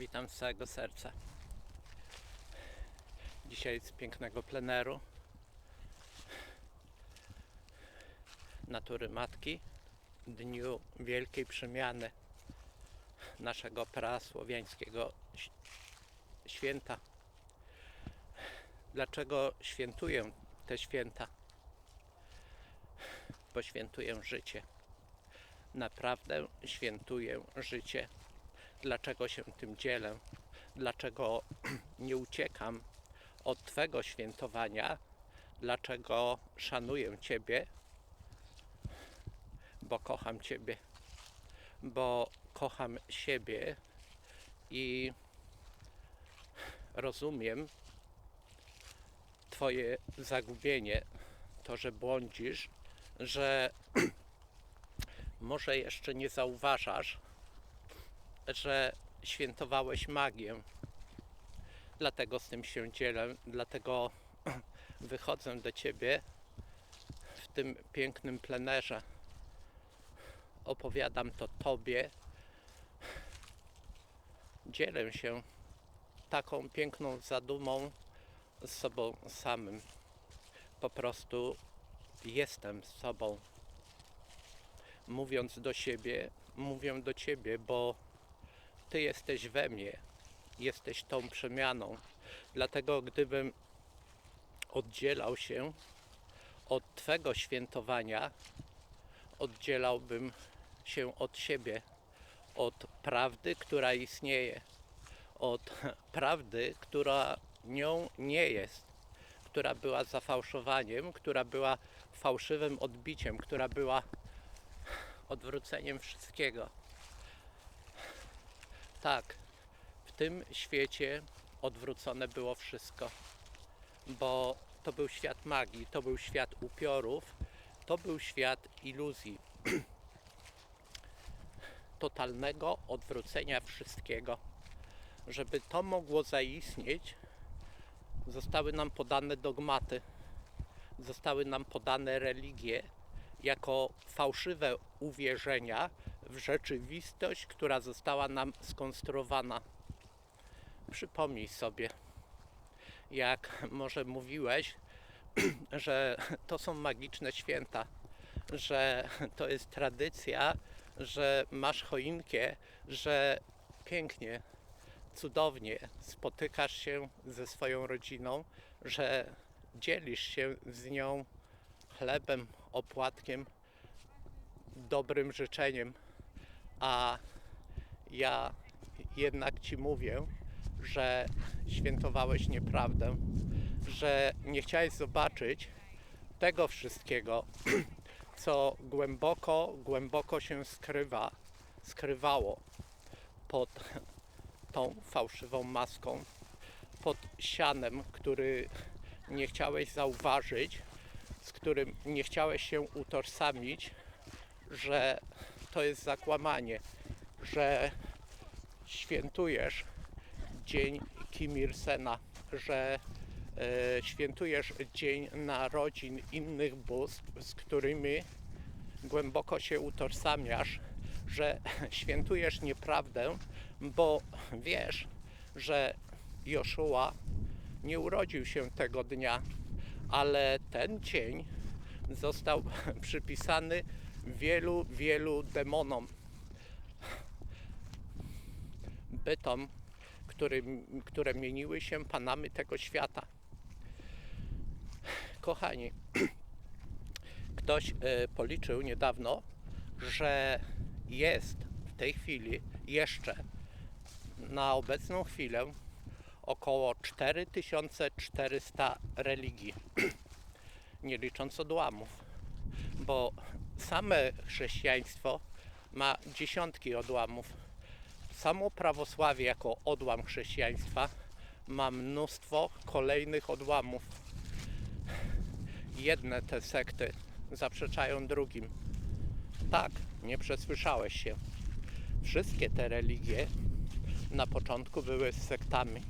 Witam z całego serca. Dzisiaj z pięknego pleneru Natury Matki, Dniu Wielkiej Przemiany naszego prasłowiańskiego święta. Dlaczego świętuję te święta? Bo świętuję życie. Naprawdę świętuję życie dlaczego się tym dzielę, dlaczego nie uciekam od Twego świętowania, dlaczego szanuję Ciebie, bo kocham Ciebie, bo kocham siebie i rozumiem Twoje zagubienie, to, że błądzisz, że może jeszcze nie zauważasz, że świętowałeś magię. Dlatego z tym się dzielę, dlatego wychodzę do ciebie w tym pięknym plenerze. Opowiadam to tobie. Dzielę się taką piękną zadumą z sobą samym. Po prostu jestem sobą. Mówiąc do siebie, mówię do ciebie, bo ty jesteś we mnie, jesteś tą przemianą. Dlatego gdybym oddzielał się od Twego świętowania, oddzielałbym się od siebie, od prawdy, która istnieje, od prawdy, która nią nie jest, która była zafałszowaniem, która była fałszywym odbiciem, która była odwróceniem wszystkiego. Tak, w tym świecie odwrócone było wszystko, bo to był świat magii, to był świat upiorów, to był świat iluzji. Totalnego odwrócenia wszystkiego. Żeby to mogło zaistnieć, zostały nam podane dogmaty, zostały nam podane religie jako fałszywe uwierzenia w rzeczywistość, która została nam skonstruowana. Przypomnij sobie, jak może mówiłeś, że to są magiczne święta, że to jest tradycja, że masz choinkę, że pięknie, cudownie spotykasz się ze swoją rodziną, że dzielisz się z nią chlebem, opłatkiem, dobrym życzeniem, a ja jednak Ci mówię, że świętowałeś nieprawdę, że nie chciałeś zobaczyć tego wszystkiego, co głęboko, głęboko się skrywa, skrywało pod tą fałszywą maską, pod sianem, który nie chciałeś zauważyć, z którym nie chciałeś się utożsamić, że to jest zakłamanie, że świętujesz dzień Kim Il Sena, że e, świętujesz dzień narodzin innych bóstw, z którymi głęboko się utożsamiasz, że świętujesz nieprawdę, bo wiesz, że Joszua nie urodził się tego dnia, ale ten dzień został przypisany wielu, wielu demonom, bytom, który, które mieniły się panami tego świata. Kochani, ktoś e, policzył niedawno, że jest w tej chwili jeszcze na obecną chwilę około 4400 religii, nie licząc odłamów, bo same chrześcijaństwo ma dziesiątki odłamów. Samo prawosławie jako odłam chrześcijaństwa ma mnóstwo kolejnych odłamów. Jedne te sekty zaprzeczają drugim. Tak, nie przesłyszałeś się. Wszystkie te religie na początku były sektami.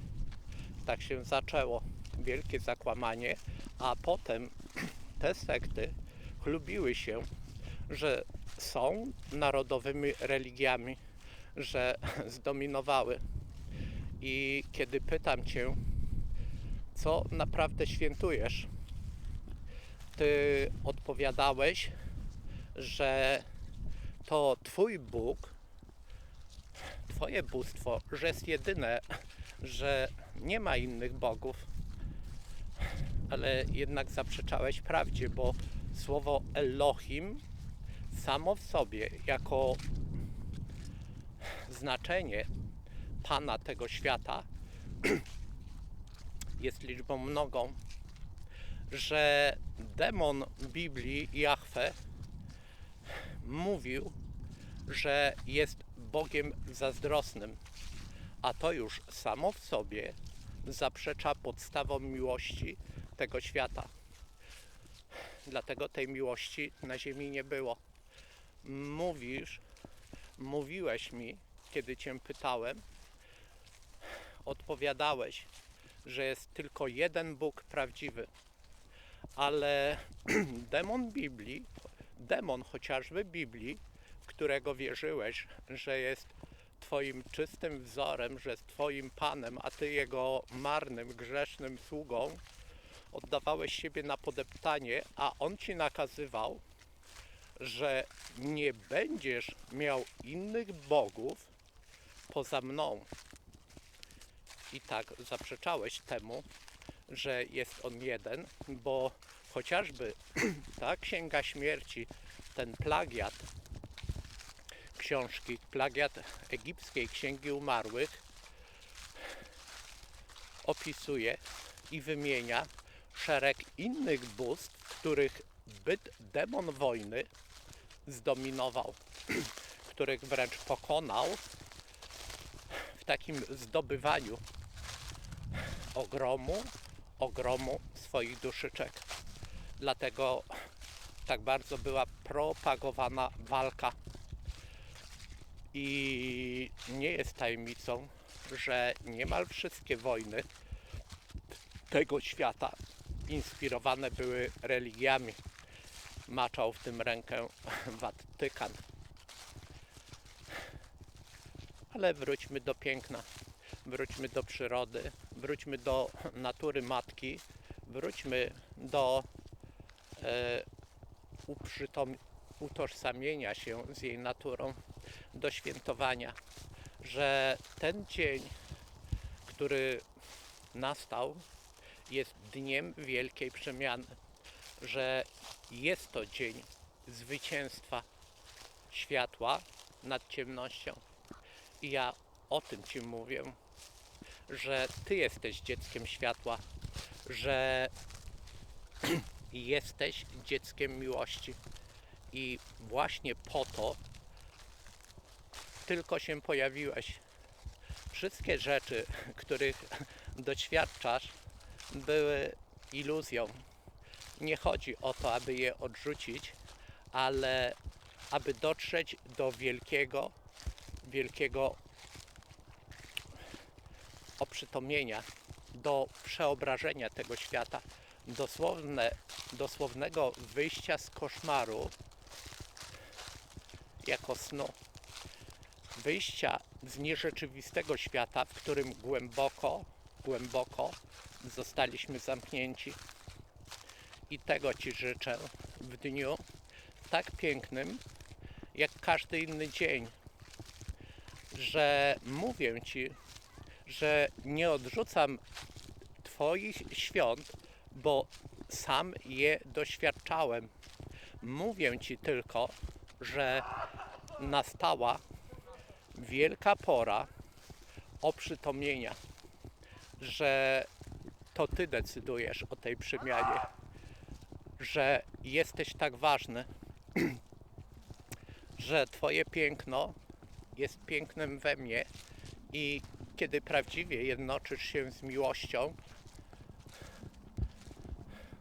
Tak się zaczęło. Wielkie zakłamanie, a potem te sekty chlubiły się, że są narodowymi religiami, że zdominowały. I kiedy pytam Cię, co naprawdę świętujesz, Ty odpowiadałeś, że to Twój Bóg, Twoje bóstwo, że jest jedyne, że nie ma innych bogów, ale jednak zaprzeczałeś prawdzie, bo słowo Elohim samo w sobie, jako znaczenie Pana tego świata, jest liczbą mnogą, że demon Biblii Jahwe mówił, że jest Bogiem zazdrosnym, a to już samo w sobie zaprzecza podstawom miłości tego świata. Dlatego tej miłości na ziemi nie było. Mówisz, mówiłeś mi, kiedy cię pytałem, odpowiadałeś, że jest tylko jeden Bóg prawdziwy. Ale demon Biblii, demon chociażby Biblii, którego wierzyłeś, że jest Twoim czystym wzorem, że jest Twoim Panem, a Ty Jego marnym, grzesznym sługą, oddawałeś siebie na podeptanie, a On Ci nakazywał, że nie będziesz miał innych bogów poza mną. I tak zaprzeczałeś temu, że jest on jeden, bo chociażby ta księga śmierci, ten plagiat książki, plagiat egipskiej księgi umarłych, opisuje i wymienia szereg innych bóstw, których byt demon wojny zdominował, których wręcz pokonał w takim zdobywaniu ogromu, ogromu swoich duszyczek. Dlatego tak bardzo była propagowana walka. I nie jest tajemnicą, że niemal wszystkie wojny tego świata inspirowane były religiami. Maczał w tym rękę Watykan. Ale wróćmy do piękna, wróćmy do przyrody, wróćmy do natury matki, wróćmy do e, uprzytom, utożsamienia się z jej naturą, do świętowania, że ten dzień, który nastał, jest dniem wielkiej przemiany, że jest to dzień zwycięstwa światła nad ciemnością. I ja o tym Ci mówię, że Ty jesteś dzieckiem światła, że jesteś dzieckiem miłości. I właśnie po to tylko się pojawiłeś. Wszystkie rzeczy, których doświadczasz, były iluzją. Nie chodzi o to, aby je odrzucić, ale aby dotrzeć do wielkiego, wielkiego oprzytomnienia, do przeobrażenia tego świata, dosłowne, dosłownego wyjścia z koszmaru jako snu, wyjścia z nierzeczywistego świata, w którym głęboko, głęboko zostaliśmy zamknięci. I tego Ci życzę w dniu tak pięknym, jak każdy inny dzień, że mówię Ci, że nie odrzucam Twoich świąt, bo sam je doświadczałem. Mówię Ci tylko, że nastała wielka pora oprzytomnienia, że to Ty decydujesz o tej przemianie, że jesteś tak ważny, że Twoje piękno jest pięknem we mnie i kiedy prawdziwie jednoczysz się z miłością,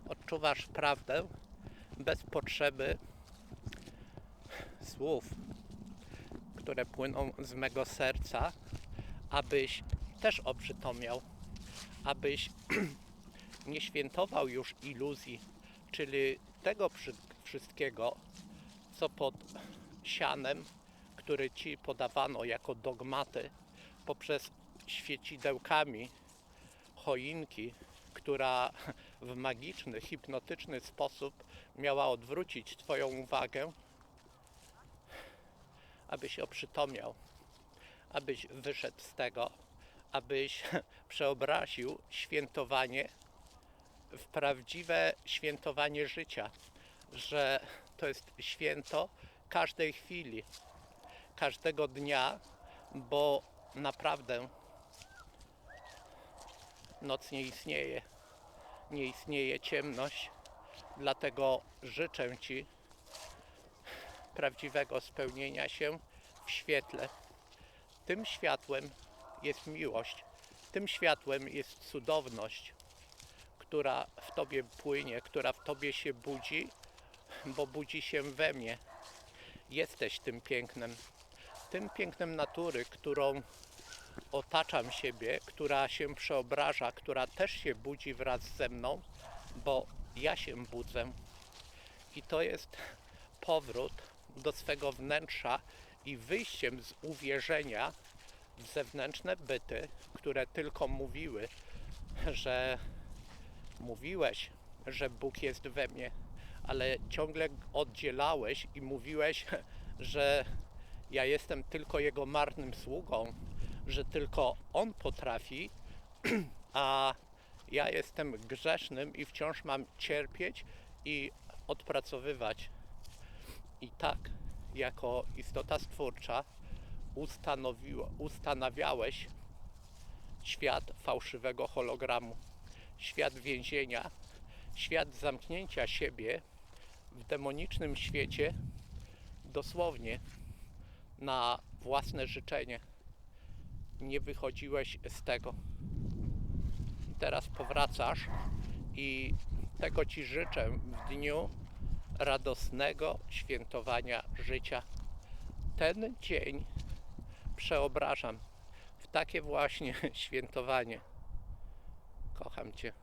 odczuwasz prawdę bez potrzeby słów, które płyną z mego serca, abyś też oprzytomniał, abyś nie świętował już iluzji, czyli tego wszystkiego, co pod sianem, który ci podawano jako dogmaty, poprzez świecidełkami choinki, która w magiczny, hipnotyczny sposób miała odwrócić Twoją uwagę, abyś oprzytomniał, abyś wyszedł z tego, abyś przeobraził świętowanie w prawdziwe świętowanie życia, że to jest święto każdej chwili, każdego dnia, bo naprawdę noc nie istnieje, nie istnieje ciemność, dlatego życzę Ci prawdziwego spełnienia się w świetle. Tym światłem jest miłość, tym światłem jest cudowność, która w Tobie płynie, która w Tobie się budzi, bo budzi się we mnie. Jesteś tym pięknem, tym pięknem natury, którą otaczam siebie, która się przeobraża, która też się budzi wraz ze mną, bo ja się budzę. I to jest powrót do swego wnętrza i wyjściem z uwierzenia w zewnętrzne byty, które tylko mówiły, że mówiłeś, że Bóg jest we mnie, ale ciągle oddzielałeś i mówiłeś, że ja jestem tylko Jego marnym sługą, że tylko On potrafi, a ja jestem grzesznym i wciąż mam cierpieć i odpracowywać. I tak, jako istota stwórcza, ustanowiło, ustanawiałeś świat fałszywego hologramu, świat więzienia, świat zamknięcia siebie w demonicznym świecie, dosłownie na własne życzenie. Nie wychodziłeś z tego. Teraz powracasz i tego Ci życzę w dniu radosnego świętowania życia. Ten dzień przeobrażam w takie właśnie świętowanie. 好还没去。